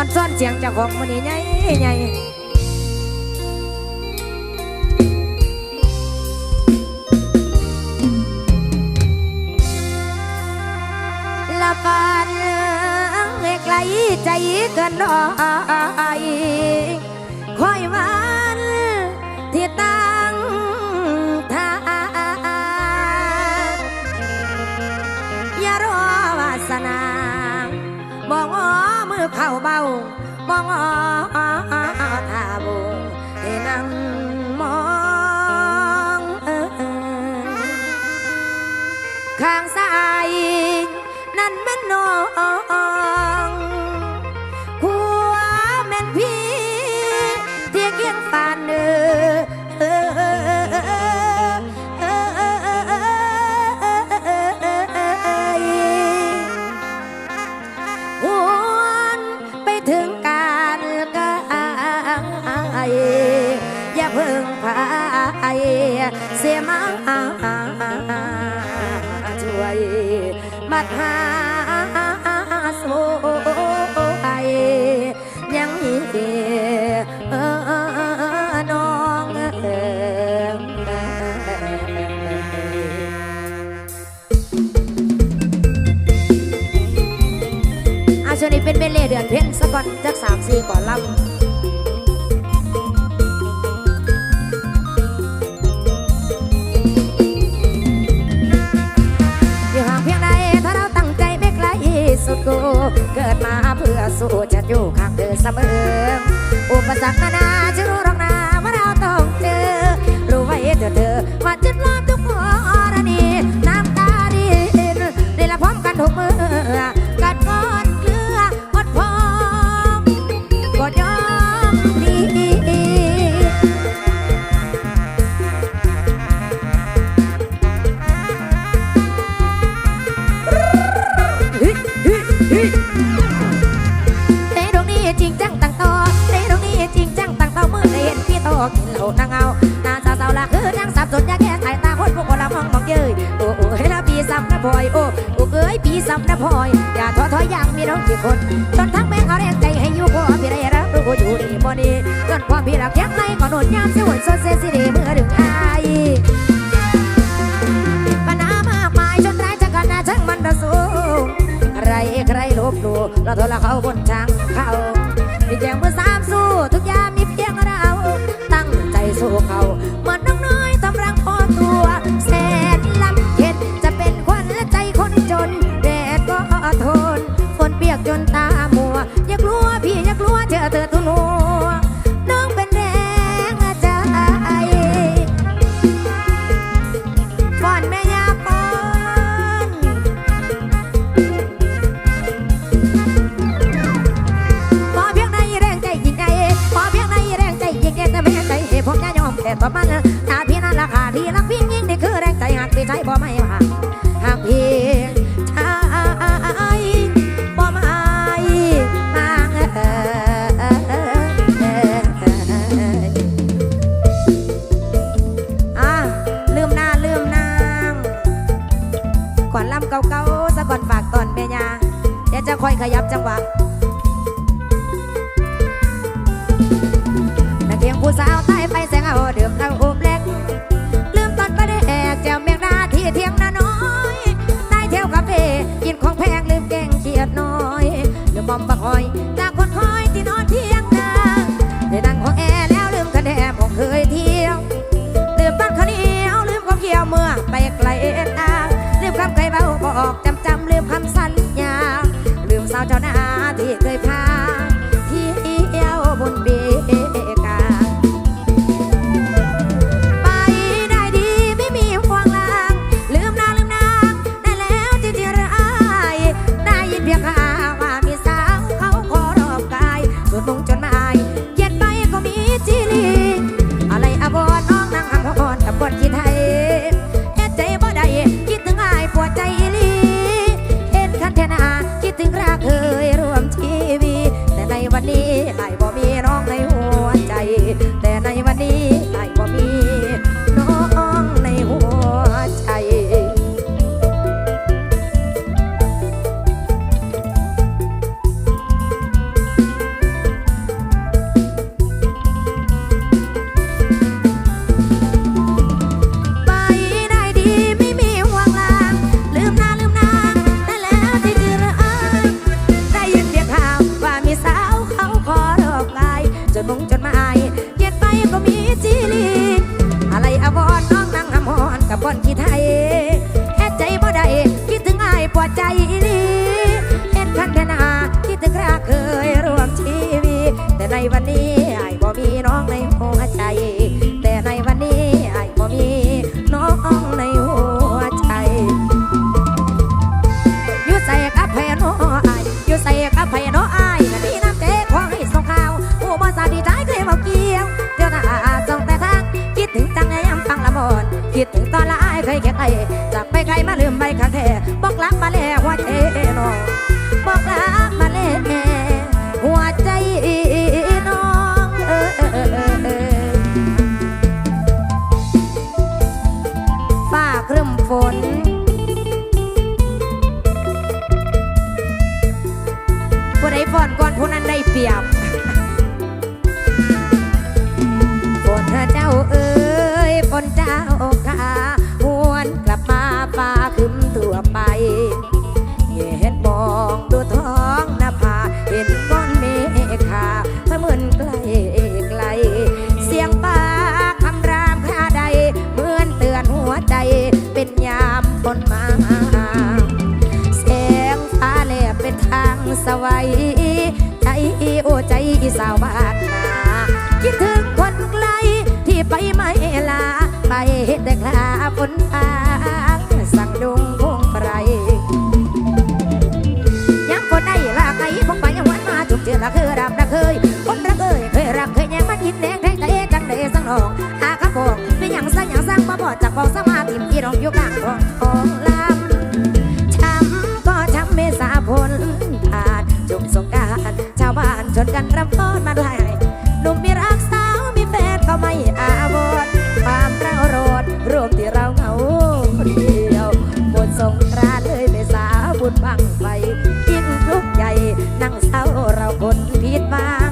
ันซ่อนเสียงจากหองมันนี่ใหญ่ใหญ่ละปันเล็กไหลใจกันน้อยคอยมา ข้างซ้าย นั่นมันนอน ก่อนจักสามสี่ก่อนลำอยู่ห่างเพียงใดถ้าเราตั้งใจไม่ไกลสุดกูเกิดมาเพื่อสู้จะอยู่ข้างเธอเสมอ อุปสรรคนานาจะรู้หรอกนาว่าเราต้องเจอ รู้ไว้เธอเธอว่าจุดลอด ตะสูใครใครลบดูเราทนละเขาบนทางเขาพี่แจงเพื่อสามสู้ แต่ต่อมันะชาพี่นั่นราคาพี่รักพี่ยิ่งนี่คือแรงใจหักพี่ใจบ่ไม่ว่าหากพี่ชายบ่ไม่มางเอก่อนลำเก่าๆซะก่อนฝากตอนเมียเดี๋ยวจะค่อยขยับจังหวะ boy. ก่อนที่ไทยแอดใจบ่ได้คิดถึงอายปวดใจดีเอ็นคันธนาคิดถึงราเคยร่วมชีวิตแต่ในวันนี้ เคยแค่ไตจากไปใครมาลืมไปคาเท วัยใจโอ้ใจสาวบ้านนาคิดถึงคนไกลที่ไปไม่ลา ไปแต่คลาฝนพางสั่งดงพงไพรยังคนได้ลาไก่พงไปยังวันมาจุกเจือละคือดำนะเคยคนรักเอ้ยเคยรักเคยแย่งมันยินแดงแทงแต่จังเดสังนองอาครับผมเป็นอย่างสังอย่างสร้างมาบอดจากบอกสมาติมที่รองอยู่กลางของ กันรำฟ้อนมาด้วยหนุ่มมีรักสาวมีแฟนก็ไม่อาวรความเราโรดรวมที่เราเหงาคนเดียวบนสงกรานเลยเมษาบุญบังไฟยิ่งทุกใหญ่นั่งเศร้าเราคนผิดบาง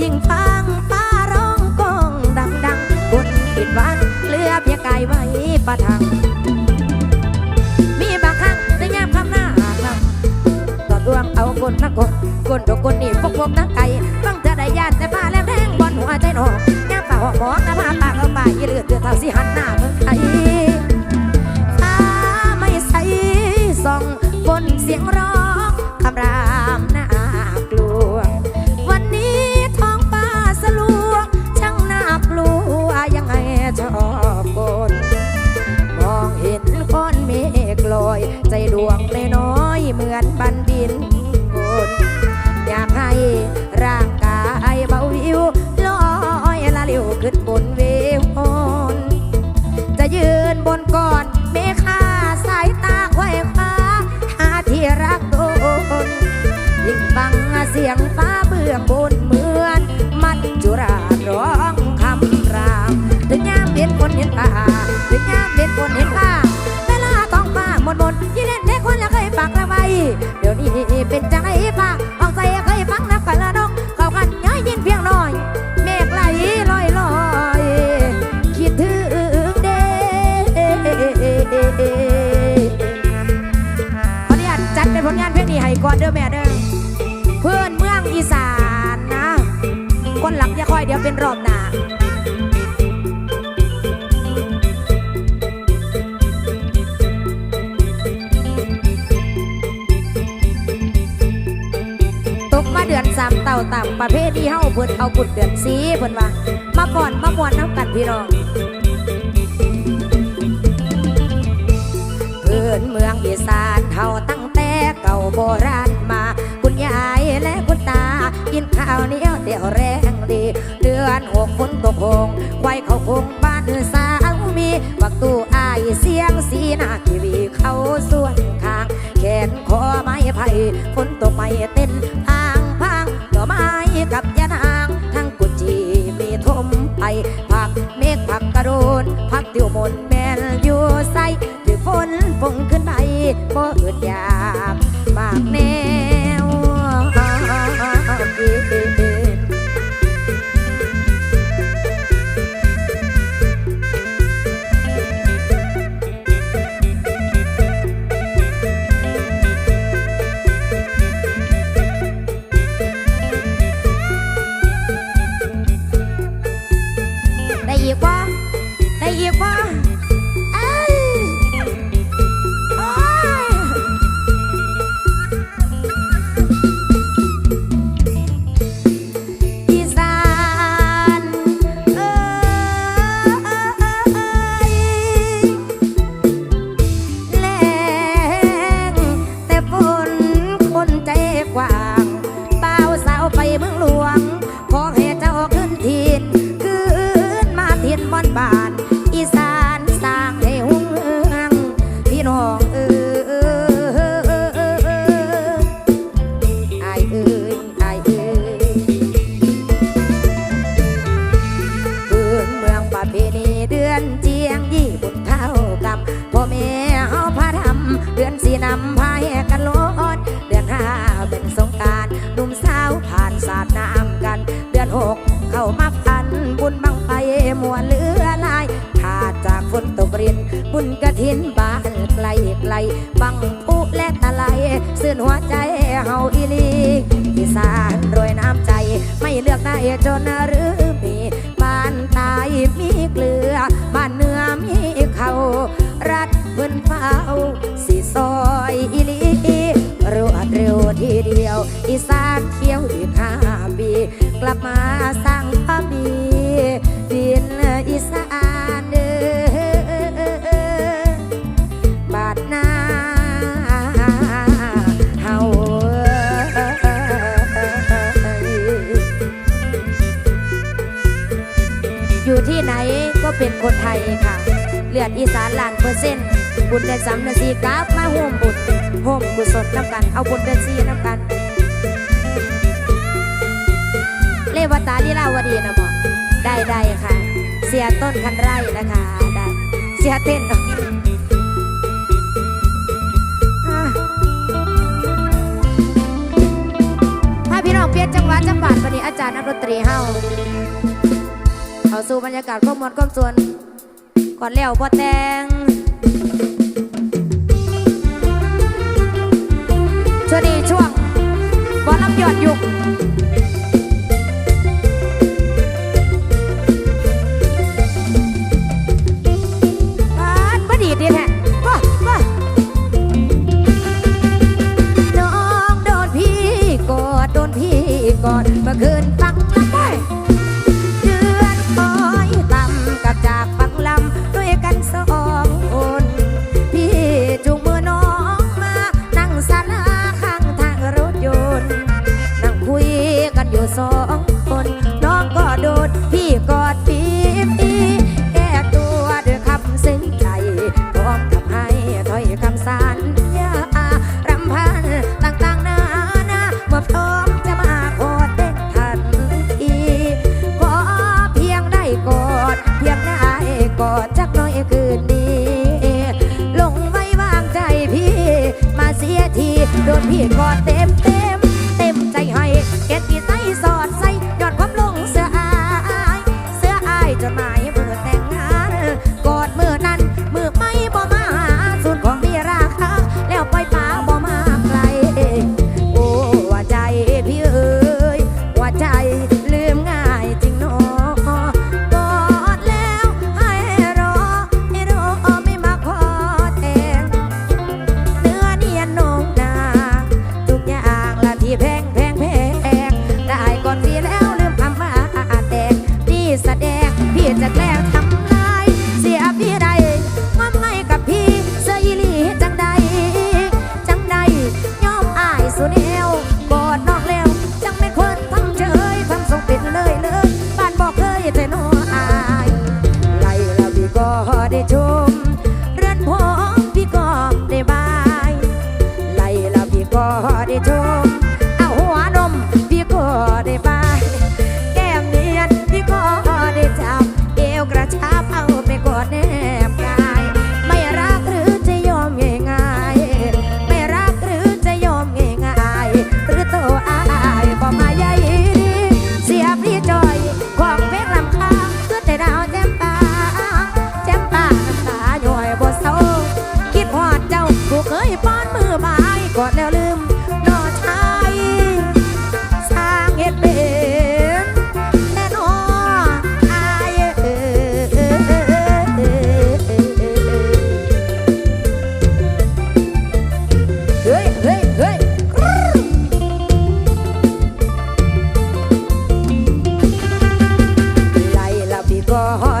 ยิ่งฟังฟ้าร้องกองดังดังคนผิดหวังเหลือเพียงกายไว้ประทังมีบางครั้งได้แง้มคำหน้าต่อดวงเอาคนมากดกนดอกคนนี่พวกพวกนักไก่ เลืองบนเหมือนมันจุราร้องคำรามถึงยามเห็นคนเห็นป่าถึงยามเห็นคนเห็นป่าเวลาต้องมาหมดหมดยี่เล่นเด็กคนละเคยปากละไว้เดี๋ยวนี้เป็นจังไรฟ้าาเดือนสามเต่าต่ำประเภทที่เฮาเพิ่นเอาบุญเดือนสีเพิ่นว่ามาก่อนมามวนน้ำกันพี่น้องเพื่อนเมืองอีสานเฮาตั้งแต่เก่าโบราณมา คุณยายและคุณตา กินข้าวเหนียวเดี่ยวแรงดี เดือนหกฝนตกหงควายเขาคงบ้านสาวมีบักตู้อายเสียงสีหน้าทีวีเขาส่วนข้าง แขนคอไม้ไผ่ฝนตกไม่เต้นพา กับยานางทั้งกุจีมีทมไปผักเมฆผักกระโดนผักติวมนแมนอยู่ใส่ถือฝนฟงขึ้นไปบ่อึดอยากมากแน่ อีสานรวยน้ำใจ ไม่เลือกนายจนหรือมีบ้านตายมีเกลือ บ้านเนื้อมีเขารัดพื้นเฝ้าสีซอยอีลีรวดเร็วทีเดียว อีสานเที่ยวอีกห้าปี กลับมาสร้าง คนไทยค่ะ เลือดอีสานหลานเปอร์เซ็นบุญเดือนสามเนธีกราบมาห่มบุญห่มบุญสดน้ำกัน เอาบุญเดือนสี่น้ำกัน เลวตาลีลาวดีนะบอกได้ได้ค่ะ เสียต้นคันไร่นะคะได้เสียเต้นถ้าพี่น้เปียนจังหวัดจังหวัดวันนี้อาจารย์นักดนตรีเฮาเขาสู่บรรยากาศข้อมวลก้มส่วน อดแล้วบ่แต่งช่วงนี้ช่วงบ่รับยอดยุก พี่ก็เต็มเต็ม far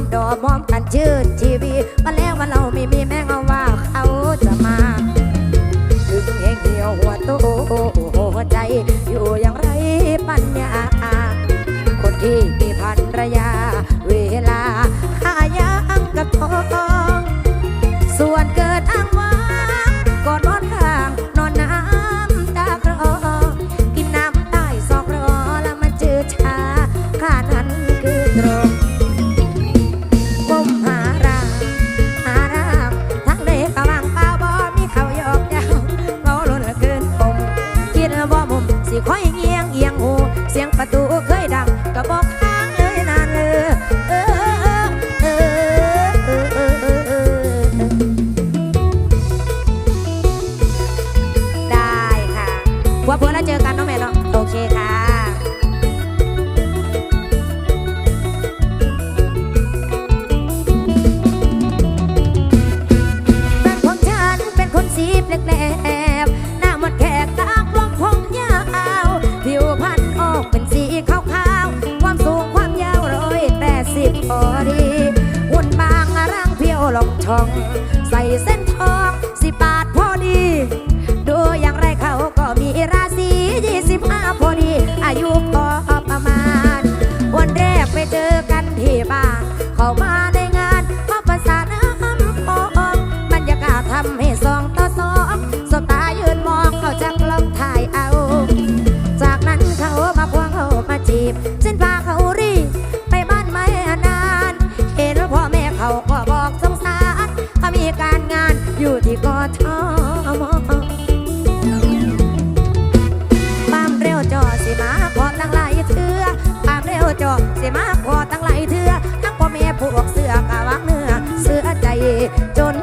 มดอมอมกันชื่นชีวีมาแล้วมานเรา ช้มเร็วจอสิมาขอตั้งลายเถื่อปามเร็วจอสิมาขอตั้งลายเถื่อทั้งพ่อแม่ผูกเสื้อกะวังเนื้อเสือใจจน